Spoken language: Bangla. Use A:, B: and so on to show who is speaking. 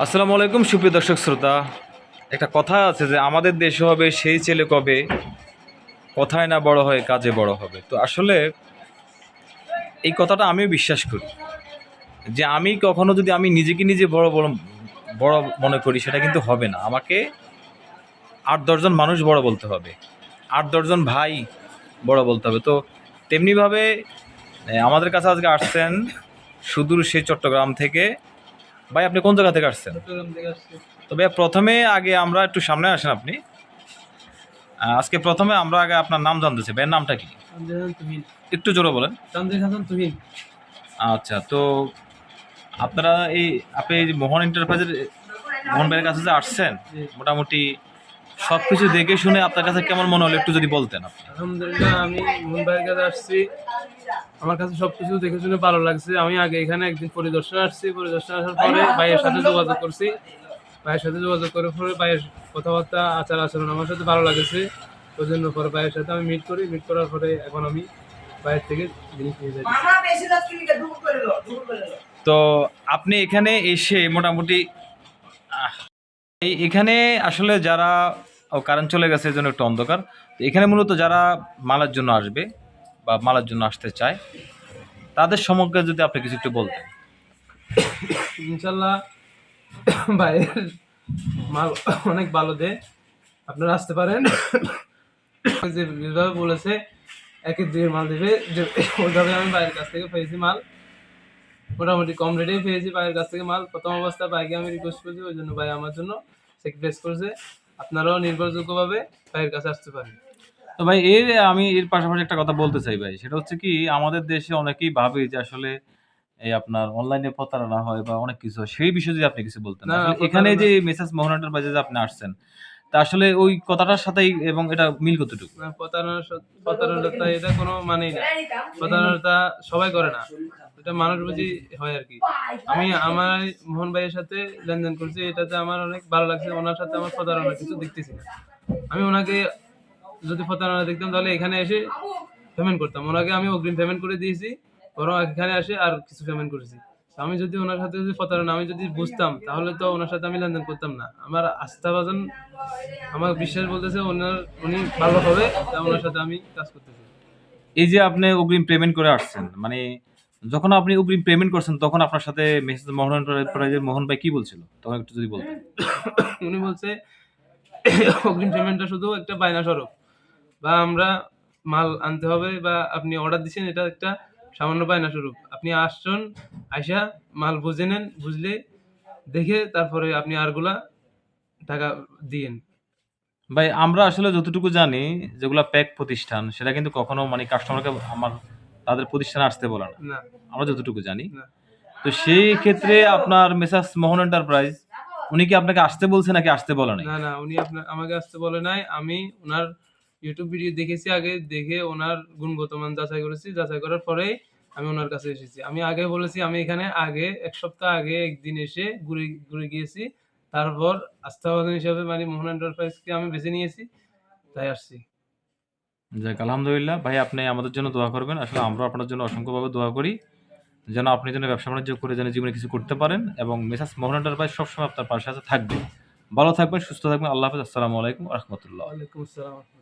A: আসসালামু আলাইকুম, সুপ্রিয় দর্শক শ্রোতা। একটা কথা আছে যে, আমাদের দেশ হবে সেই ছেলে কবে? কথায় না বড় হয়, কাজে বড় হবে। তো আসলে এই কথাটা আমিও বিশ্বাস করি। যে আমি কখনো যদি আমি নিজেকে নিজে বড় বড় বড় মনে করি, সেটা কিন্তু হবে না। আমাকে আট দশজন মানুষ বড় বলতে হবে। আট দশজন ভাই বড় বলতে হবে। তো তেমনিভাবে আমাদের কাছে আজকে আসছেন সুদূর সেই চট্টগ্রাম থেকে ভাই আপনি কোন জায়গা থেকে আসছেন? তবে প্রথমে আগে আমরা একটু সামনে আসেন আপনি। আজকে প্রথমে আমরা আগে আপনার নাম জানতেছি চাই। ভাইয়ের নামটা কি? একটু জোরে বলেন। আচ্ছা তো আপনারা এই আপনি মোহন এন্টারপ্রাইজের মোহন ভাইয়ের কাছে যে আসছেন মোটামুটি সব কিছু দেখে শুনে আপনার কাছে কেমন মনে হলো একটু যদি বলতেন আপনি?
B: আলহামদুলিল্লাহ আমি মোহন ভাইয়ের কাছে আসছি। আমার কাছে সবকিছু দেখে শুনে ভালো লাগছে। আমি আগে এখানে একদিন পরিদর্শন আসছি। পরিদর্শনে আসার পরে ভাইয়ের সাথে যোগাযোগ করছি। ভাইয়ের সাথে যোগাযোগ করার পরে ভাইয়ের কথাবার্তা আচার আচরণ আমার সাথে ভালো লাগেছে। ওই জন্য পরে ভাইয়ের সাথে আমি মিট করি। মিট করার পরে এখন আমি ভাইয়ের থেকে জিনিস নিয়ে যাই।
A: তো আপনি এখানে এসে মোটামুটি এই এখানে আসলে যারা ও কারেন্ট চলে গেছে এই জন্য একটু অন্ধকার। তো এখানে মূলত যারা মালার জন্য আসবে বা মালার জন্য আসতে চায়, তাদের সম্পর্কে যদি আপনি কিছু একটু বলতেন।
B: ইনশাল্লাহ ভাইয়ের মাল অনেক ভালো দেয়। আপনারা আসতে পারেন। যেভাবে বলেছে একের দুইয়ের মাল দেবে। যে ওইভাবে আমি বাইরের কাছ থেকে পেয়েছি মাল। মোটামুটি কম রেটেই পেয়েছি বাইরের কাছ থেকে মাল। প্রথম অবস্থা বাইকে আমি রিকোয়েস্ট করেছি, ওই জন্য ভাই আমার জন্য স্যাক্রিফাইস করেছে। আপনারাও নির্ভরযোগ্যভাবে ভাইয়ের কাছে আসতে পারেন।
A: তো ভাই এর আমি এর পাশাপাশি একটা কথা বলতে চাই ভাই সেটা হচ্ছে কি আমাদের দেশে অনেকেই ভাবে যে আসলে এই আপনার অনলাইনে প্রতারণা হয় বা অনেক কিছু হয় সেই বিষয়ে যদি আপনি কিছু বলতেন। এখানে যে মেসেজ মোহনাটার বাজে যে আপনি আসছেন আসলে ওই কথাটার সাথেই এবং এটা মিল কতটুকু?
B: না, প্রতারণা এটা কোনো মানেই না। প্রতারণাটা সবাই করে না। এটা মানুষ বুঝি হয় আর কি। আমি আমার মোহন ভাইয়ের সাথে লেনদেন করছি এটাতে আমার অনেক ভালো লাগছে ওনার সাথে আমার প্রতারণা কিছু দেখতেছি না। আমি ওনাকে যদি প্রতারণা দেখতাম তাহলে এখানে এসে পেমেন্ট করতাম। ওনাকে আমি অগ্রিম পেমেন্ট করে দিয়েছি বরং এখানে আসে আর কিছু পেমেন্ট করেছি। আমি যদি ওনার সাথে যদি প্রতারণা আমি যদি বুঝতাম তাহলে তো ওনার সাথে আমি লেনদেন করতাম না। আমার আস্থা বাজন আমার বিশ্বাস বলতেছে ওনার উনি ভালো হবে তাই ওনার সাথে আমি কাজ করতেছি।
A: এই যে আপনি অগ্রিম পেমেন্ট করে আসছেন মানে যখন আপনি অগ্রিম পেমেন্ট করছেন তখন আপনার সাথে মেসেজ মোহন এন্টারপ্রাইজের মোহন ভাই কি বলছিল? তখন একটু যদি বলতেন।
B: উনি বলছে অগ্রিম পেমেন্টটা শুধু একটা বায়না স্বরূপ। বা আমরা মাল আনতে হবে বা আপনি অর্ডার দিচ্ছেন এটা একটা সামান্য পায় না স্বরূপ আপনি আসছেন আইসা মাল বুঝে নেন বুঝলে দেখে তারপরে আপনি আরগুলা টাকা দিয়েন।
A: ভাই আমরা আসলে যতটুকু জানি যেগুলা প্যাক প্রতিষ্ঠান সেটা কিন্তু কখনো মানে কাস্টমারকে আমার তাদের প্রতিষ্ঠানে আসতে বলে না। আমরা যতটুকু জানি। তো সেই ক্ষেত্রে আপনার মেসাজ মোহন এন্টারপ্রাইজ উনি কি আপনাকে আসতে বলছে নাকি আসতে বলে নাই?
B: না না উনি আমাকে আসতে বলে নাই। আমি ওনার ইউটিউব ভিডিও দেখেছি আগে দেখে ওনার গুণগত মান যাচাই করেছি। যাচাই করার পরেই আমি ওনার কাছে এসেছি। আমি আগে বলেছি আমি এখানে আগে এক সপ্তাহ আগে একদিন এসে ঘুরে ঘুরে গিয়েছি। তারপর আস্থাবাদন হিসাবে মানে মোহন এন্টারপ্রাইজকে আমি বেছে নিয়েছি। তাই আসছি।
A: যাক আলহামদুলিল্লাহ। ভাই আপনি আমাদের জন্য দোয়া করবেন। আসলে আমরা আপনার জন্য অসংখ্যভাবে দোয়া করি। যেন আপনি যেন ব্যবসা বাণিজ্য করে যেন জীবনে কিছু করতে পারেন এবং মেসাজ মোহন এন্টারপ্রাইজ সবসময় আপনার পাশে আছে থাকবে। ভালো থাকবেন সুস্থ থাকবেন। আল্লাহ হাফিজ। আসসালামু আলাইকুম রহমতুল্লাহ।
B: ওয়ালাইকুম আসসালাম।